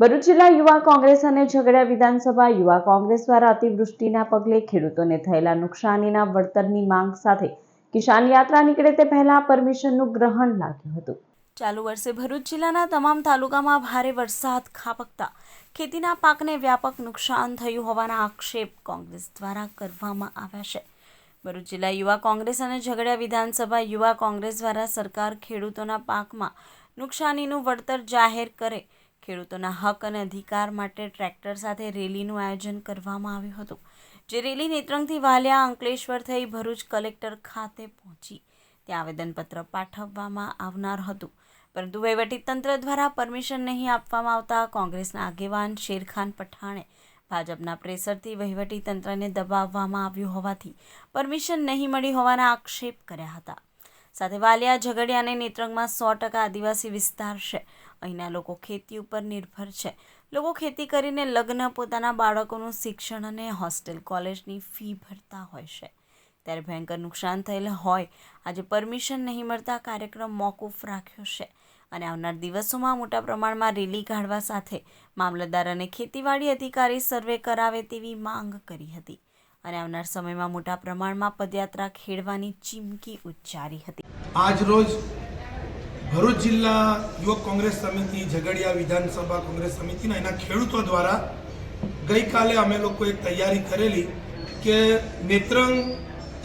ભરૂચ જિલ્લા યુવા કોંગ્રેસ અને ઝઘડિયા વિધાનસભા યુવા કોંગ્રેસ દ્વારા અતિવૃષ્ટિના પગલે ખેડૂતોને થયેલા નુકસાનીના વળતરની માંગ સાથે કિસાન યાત્રા નીકળે તે પહેલા પરમિશનનું ગ્રહણ લાગ્યું હતું. ચાલુ વર્ષે ભરૂચ જિલ્લાના તમામ તાલુકામાં ભારે વરસાદ ખાબકતા ખેતીના પાકને વ્યાપક નુકસાન થયું હોવાના આક્ષેપ કોંગ્રેસ દ્વારા કરવામાં આવ્યા છે. ભરૂચ જિલ્લા યુવા કોંગ્રેસ અને ઝઘડિયા વિધાનસભા યુવા કોંગ્રેસ દ્વારા સરકાર ખેડૂતોના પાકમાં નુકસાનીનું વળતર જાહેર કરે ખેડૂતોના હક અને અધિકાર માટે ટ્રેક્ટર સાથે રેલીનું આયોજન કરવામાં આવ્યું હતું, જે રેલી નેત્રંગથી વાલિયા અંકલેશ્વર થઈ ભરૂચ કલેક્ટર ખાતે પહોંચી. ત્યાં આવેદનપત્ર પાઠવવામાં આવનાર હતું. પરંતુ વહીવટીતંત્ર દ્વારા પરમિશન નહીં આપવામાં આવતા કોંગ્રેસના આગેવાન શેરખાન પઠાણે ભાજપના પ્રેશરથી વહીવટીતંત્રને દબાવવામાં આવ્યું હોવાથી પરમિશન નહીં મળી હોવાના આક્ષેપ કર્યા હતા. સાથે વાલિયા ઝઘડિયા અને નેત્રંગમાં સો ટકા આદિવાસી વિસ્તાર છે. અહીંના લોકો ખેતી ઉપર નિર્ભર છે. લોકો ખેતી કરીને લગ્ન, પોતાના બાળકોનું શિક્ષણ અને હોસ્ટેલ કોલેજની ફી ભરતા હોય છે. ત્યારે ભયંકર નુકસાન થયેલ હોય, આજે પરમિશન નહીં મળતા કાર્યક્રમ મોકૂફ રાખ્યો છે. અને આવનાર દિવસોમાં મોટા પ્રમાણમાં રેલી કાઢવા સાથે મામલતદાર અને ખેતીવાડી અધિકારી સર્વે કરાવે તેવી માંગ કરી હતી. અને આવનાર સમયમાં મોટા પ્રમાણમાં પદયાત્રા ખેડવાની ચીમકી ઉચ્ચારી હતી. આજ રોજ ભરૂચ જિલ્લા યુવક કોંગ્રેસ સમિતિ, ઝઘડિયા વિધાનસભા કોંગ્રેસ સમિતિના એના ખેડૂતો દ્વારા ગઈકાલે અમે લોકો એક તૈયારી કરેલી કે નેત્રંગ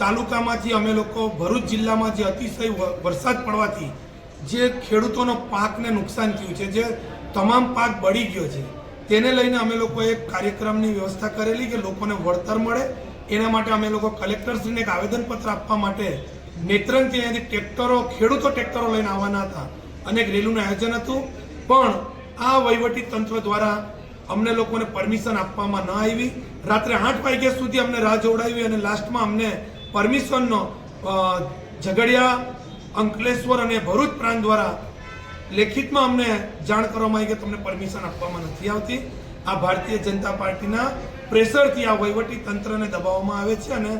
તાલુકામાંથી અમે લોકો ભરૂચ જિલ્લામાં જે અતિશય વરસાદ પડવાથી જે ખેડૂતોનો પાકને નુકસાન થયું છે, જે તમામ પાક બળી ગયો છે તેને લઈને અમે લોકો એક કાર્યક્રમની વ્યવસ્થા કરેલી કે લોકોને વળતર મળે. એના માટે અમે લોકો કલેક્ટરશ્રીને એક આવેદનપત્ર આપવા માટે નેત્રંગથી અહીંયાથી ટ્રેક્ટરો, ખેડૂતો ટ્રેક્ટરો લઈને આવવાના હતા અને એક રેલીનું આયોજન હતું. પણ આ વહીવટી તંત્ર દ્વારા અમને લોકોને પરમિશન આપવામાં ન આવી. રાત્રે આઠ વાગ્યા સુધી અમને રાહ જોવડાવી અને લાસ્ટમાં અમને પરમિશનનો ઝઘડિયા, અંકલેશ્વર અને ભરૂચ પ્રાંત દ્વારા લેખિતમાં અમને જાણ કરવામાં આવી કે તમને પરમિશન આપવામાં નથી આવતી. આ ભારતીય જનતા પાર્ટીના પ્રેશરથી આ વહીવટી તંત્રને દબાવવામાં આવે છે અને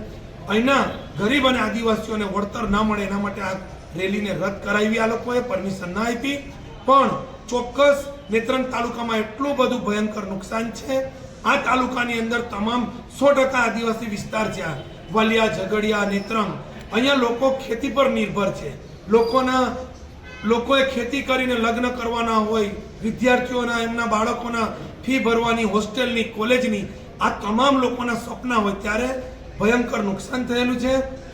અહીંના ગરીબ અને આદિવાસીઓને વળતર ના મળે એના માટે આ રેલીને રદ કરાવી આ લોકોએ પરમિશન ના આપી. પણ ચોક્કસ નેત્રંગ તાલુકામાં એટલું બધું ભયંકર નુકસાન છે. આ તાલુકાની અંદર તમામ સો ટકા આદિવાસી વિસ્તાર છે વાલિયા, ઝઘડિયા, નેત્રંગ. અહીંયા લોકો ખેતી પર નિર્ભર છે. લોકોના લોકોએ ખેતી કરીને લગ્ન કરવાના હોય, વિદ્યાર્થીઓના, એમના બાળકોના ફી ભરવાની, હોસ્ટેલની, કોલેજની, આ તમામ લોકોના સપના હોય ત્યારે ભયંકર નુકસાન થયેલું છે.